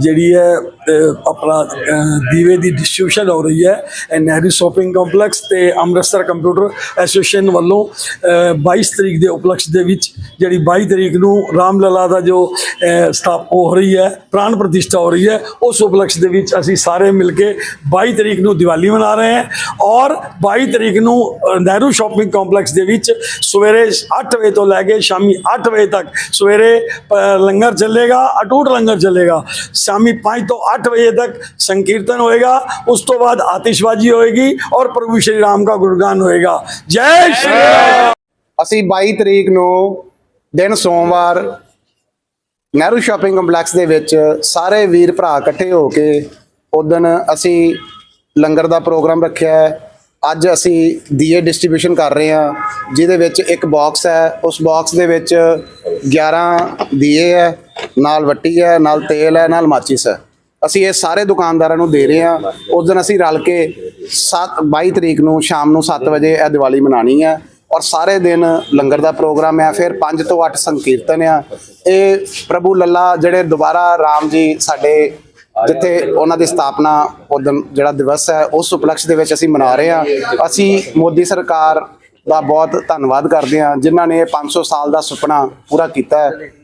ਜਿਹੜੀ ਹੈ ਆਪਣਾ ਦੀਵੇ ਦੀ ਡਿਸਟ੍ਰੀਬਿਊਸ਼ਨ ਹੋ ਰਹੀ ਹੈ, ਇਹ ਨਹਿਰੂ ਸ਼ਾਪਿੰਗ ਕੰਪਲੈਕਸ ਤੇ ਅੰਮ੍ਰਿਤਸਰ ਕੰਪਿਊਟਰ ਐਸੋਸੀਏਸ਼ਨ ਵੱਲੋਂ 22 ਤਰੀਕ ਦੇ ਉਪਲਕਸ਼ ਦੇ ਵਿੱਚ, ਜਿਹੜੀ 22 ਤਰੀਕ ਨੂੰ ਰਾਮ ਲਲਾ ਦਾ ਜੋ ਸਥਾਪ ਹੋ ਰਹੀ ਹੈ, ਪ੍ਰਾਣ ਪ੍ਰਤਿਸ਼ਠਾ ਹੋ ਰਹੀ ਹੈ, ਉਸ ਉਪਲਕਸ਼ ਦੇ ਵਿੱਚ ਅਸੀਂ ਸਾਰੇ ਮਿਲ ਕੇ 22 ਤਰੀਕ ਨੂੰ ਦੀਵਾਲੀ ਮਨਾ ਰਹੇ ਹਾਂ ਔਰ 22 ਤਰੀਕ ਨੂੰ ਨਹਿਰੂ ਸ਼ਾਪਿੰਗ ਕੰਪਲੈਕਸ ਦੇ ਵਿੱਚ ਸਵੇਰੇ 8 ਵਜੇ ਤੋਂ ਲੈ ਕੇ ਸ਼ਾਮੀ 8 ਵਜੇ ਤੱਕ ਸਵੇਰੇ ਲੰਗਰ ਚੱਲੇਗਾ, ਅਟੂਟ ਲੰਗਰ ਚੱਲੇਗਾ। ਸ਼ਾਮੀ 5 ਤੋਂ 8 ਵਜੇ ਤੱਕ ਸੰਕੀਰਤਨ ਹੋਏਗਾ ਉਸ ਤੋਂ ਬਾਅਦ ਆਤਿਸ਼ਬਾਜ਼ੀ ਹੋਏਗੀ ਔਰ ਪ੍ਰਭੂ ਸ਼੍ਰੀ ਰਾਮ ਦਾ ਗੁਣਗਾਨ ਹੋਏਗਾ। ਜੈ ਸ਼੍ਰੀ ਰਾਮ! ਅਸੀਂ 22 ਤਰੀਕ ਨੂੰ ਦਿਨ ਸੋਮਵਾਰ ਨਹਿਰੂ ਸ਼ਾਪਿੰਗ ਕੰਪਲੈਕਸ ਦੇ ਵਿੱਚ ਸਾਰੇ ਵੀਰ ਭਰਾ ਇਕੱਠੇ ਹੋ ਕੇ ਉਦਣ ਅਸੀਂ ਲੰਗਰ ਦਾ ਪ੍ਰੋਗਰਾਮ ਰੱਖਿਆ ਹੈ। ਅੱਜ ਅਸੀਂ ਦੀਏ ਡਿਸਟ੍ਰੀਬਿਊਸ਼ਨ ਕਰ ਰਹੇ ਹਾਂ ਜਿਹਦੇ ਵਿੱਚ ਇੱਕ ਬਾਕਸ ਹੈ। ਉਸ ਬਾਕਸ ਦੇ ਵਿੱਚ 11 ਦੀਏ ਹੈ। ਨਾਲ ਵੱਟੀ ਹੈ, ਨਾਲ ਤੇਲ ਹੈ, ਨਾਲ ਮਾਚਿਸ ਹੈ। ਅਸੀਂ ਇਹ ਸਾਰੇ ਦੁਕਾਨਦਾਰਾਂ ਨੂੰ ਦੇ ਰਹੇ ਹਾਂ। ਉਸ ਦਿਨ ਅਸੀਂ ਰਲ ਕੇ 7 22 ਤਰੀਕ ਨੂੰ ਸ਼ਾਮ ਨੂੰ 7 ਵਜੇ ਇਹ ਦੀਵਾਲੀ ਮਨਾਣੀ ਹੈ ਔਰ ਸਾਰੇ ਦਿਨ ਲੰਗਰ ਦਾ ਪ੍ਰੋਗਰਾਮ ਹੈ। ਫਿਰ 5 ਤੋਂ 8 ਸੰਕੀਰਤਨ ਆ। ਇਹ ਪ੍ਰਭੂ ਲੱਲਾ ਜਿਹੜੇ ਦੁਬਾਰਾ ਰਾਮ ਜੀ ਸਾਡੇ ਜਿੱਥੇ ਉਹਨਾਂ ਦੀ ਸਥਾਪਨਾ ਉਦੋਂ ਜਿਹੜਾ ਦਿਵਸ ਹੈ, ਉਸ ਉਪਲਕਸ਼ ਦੇ ਵਿੱਚ ਅਸੀਂ ਮਨਾ ਰਹੇ ਹਾਂ। ਅਸੀਂ ਮੋਦੀ ਸਰਕਾਰ ਦਾ ਬਹੁਤ ਧੰਨਵਾਦ ਕਰਦੇ ਹਾਂ, ਜਿਨ੍ਹਾਂ ਨੇ ਇਹ 500 ਸਾਲ ਦਾ ਸੁਪਨਾ ਪੂਰਾ ਕੀਤਾ ਹੈ।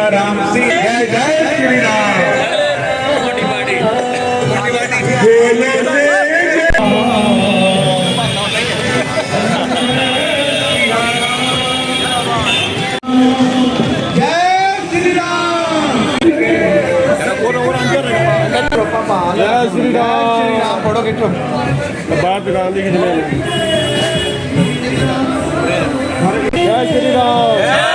ਸਿਆ ਰਾਮ ਸੀ ਜੈ ਜੈ ਸ਼੍ਰੀ ਰਾਮ ਮੋਟੀ ਬਾਣੀ ਮੋਟੀ ਬਾਣੀ ਬੋਲੇ ਜੈ ਜੈ ਸ਼੍ਰੀ ਰਾਮ ਜੈ ਸ਼੍ਰੀ ਰਾਮ ਫੋਟੋ ਖਿੱਚੋ ਬਾਹਰ ਦੁਕਾਨ ਦੀ ਖਿੱਚ ਲੈ ਜੈ ਸ਼੍ਰੀ ਰਾਮ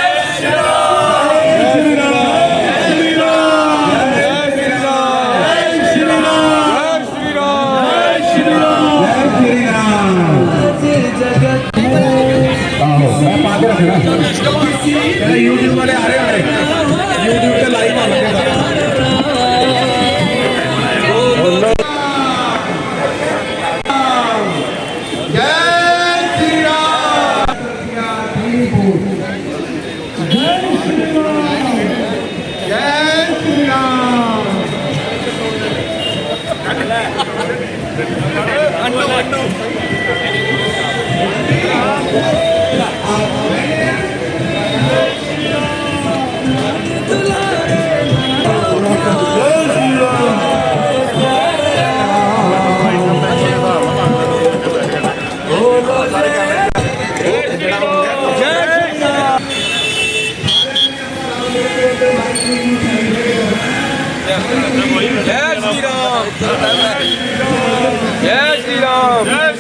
ਜੈ ਸ਼੍ਰੀ ਰਾਮ ਜੈ ਸ਼੍ਰੀ